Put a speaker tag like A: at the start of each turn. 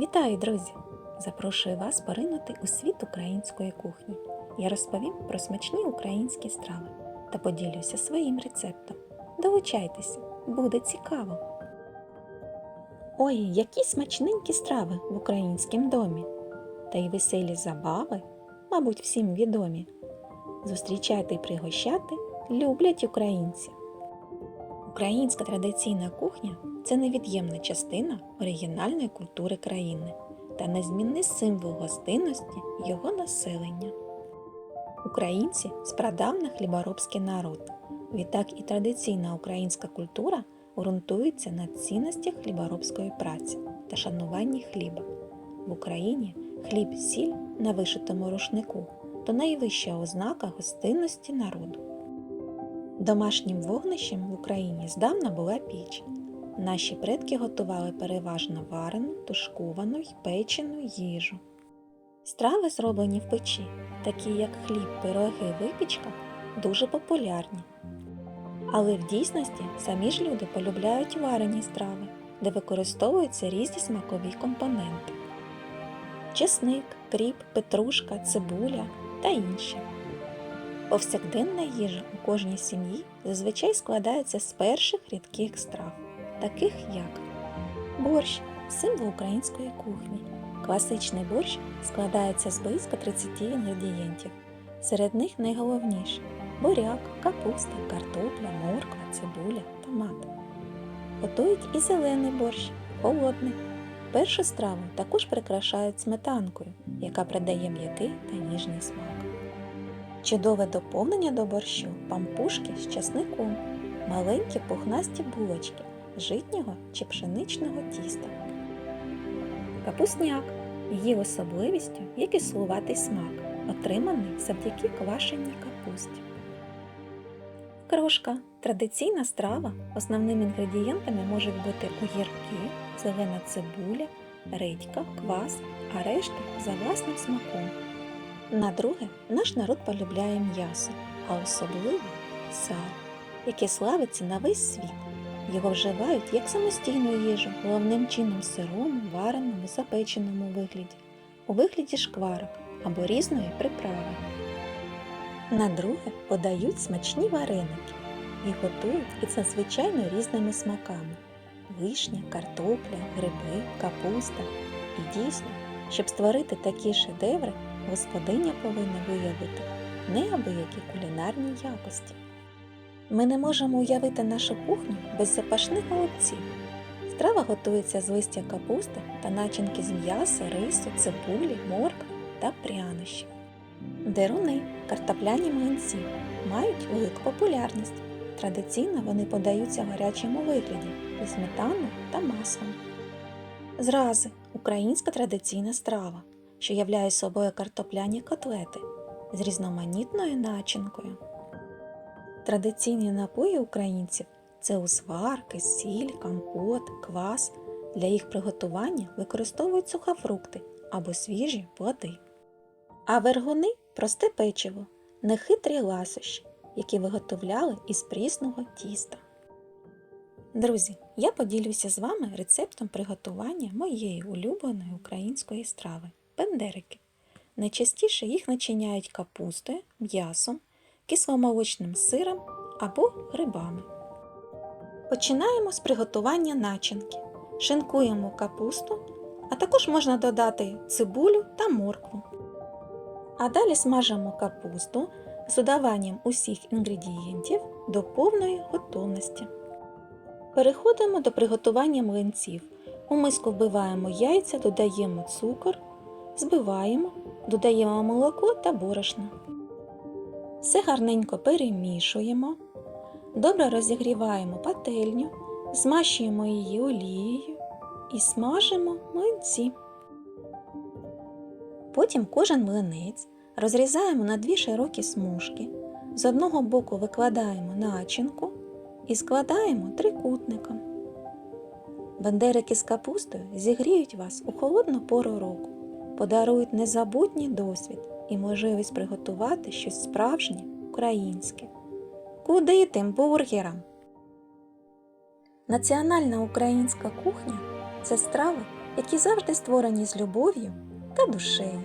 A: Вітаю, друзі! Запрошую вас поринути у світ української кухні. Я розповім про смачні українські страви та поділюся своїм рецептом. Долучайтеся, буде цікаво. Ой, які смачненькі страви в українськім домі. Та й веселі забави, мабуть, всім відомі. Зустрічати і пригощати люблять українці. Українська традиційна кухня це невід'ємна частина оригінальної культури країни та незмінний символ гостинності його населення. Українці спрадавна хліборобський народ. Відтак і традиційна українська культура ґрунтується на цінностях хліборобської праці та шануванні хліба. В Україні хліб сіль на вишитому рушнику то найвища ознака гостинності народу. Домашнім вогнищем в Україні здавна була піч. Наші предки готували переважно варену, тушковану й печену їжу. Страви, зроблені в печі, такі як хліб, пироги, випічка, дуже популярні. Але в дійсності самі ж люди полюбляють варені страви, де використовуються різні смакові компоненти: чесник, кріп, петрушка, цибуля та інші. Повсякденна їжа у кожній сім'ї зазвичай складається з перших рідких страв, таких як борщ символ української кухні. Класичний борщ складається з близько 30 інгредієнтів. Серед них найголовніші буряк, капуста, картопля, морква, цибуля, томат. Готують і зелений борщ, холодний. Першу страву також прикрашають сметанкою, яка придає м'який та ніжний смак. Чудове доповнення до борщу пампушки з часником, маленькі пухнасті булочки житнього чи пшеничного тіста. Капусняк її особливістю є кислуватий смак, отриманий завдяки квашеній капусті. Крошка традиційна страва. Основними інгредієнтами можуть бути огірки, зелена цибуля, редька, квас, а решта за власним смаком. На друге, наш народ полюбляє м'ясо, а особливо сало, яке славиться на весь світ. Його вживають як самостійну їжу, головним чином сирому, вареному, запеченому вигляді, у вигляді шкварок або різної приправи. На друге подають смачні вареники. Їх готують із надзвичайно різними смаками: вишня, картопля, гриби, капуста. І дійсно, щоб створити такі шедеври, господиня повинна виявити неабиякі кулінарні якості. Ми не можемо уявити нашу кухню без запашних голубців. Страва готується з листя капусти та начинки з м'яса, рису, цибулі, моркви та прянощів. Деруни, картопляні млинці, мають велику популярність. Традиційно вони подаються в гарячому вигляді зі сметаною та маслом. Зрази українська традиційна страва, що являє собою картопляні котлети з різноманітною начинкою. Традиційні напої українців це узварки, сіль, компот, квас. Для їх приготування використовують сухофрукти або свіжі плоди. А вергуни просте печиво, нехитрі ласощі, які виготовляли із прісного тіста. Друзі, я поділюся з вами рецептом приготування моєї улюбленої української страви бендерики. Найчастіше їх начиняють капустою, м'ясом, кисломолочним сиром або грибами. Починаємо з приготування начинки. Шинкуємо капусту, а також можна додати цибулю та моркву. А далі смажимо капусту з додаванням усіх інгредієнтів до повної готовності. Переходимо до приготування млинців. У миску вбиваємо яйця, додаємо цукор, збиваємо, додаємо молоко та борошно. Все гарненько перемішуємо, добре розігріваємо пательню, змащуємо її олією і смажимо млинці. Потім кожен млинець розрізаємо на дві широкі смужки, з одного боку викладаємо начинку і складаємо трикутником. Бандерики з капустою зігріють вас у холодну пору року, подарують незабутній досвід і можливість приготувати щось справжнє українське. Куди тим бургерам? Національна українська кухня це страви, які завжди створені з любов'ю та душею.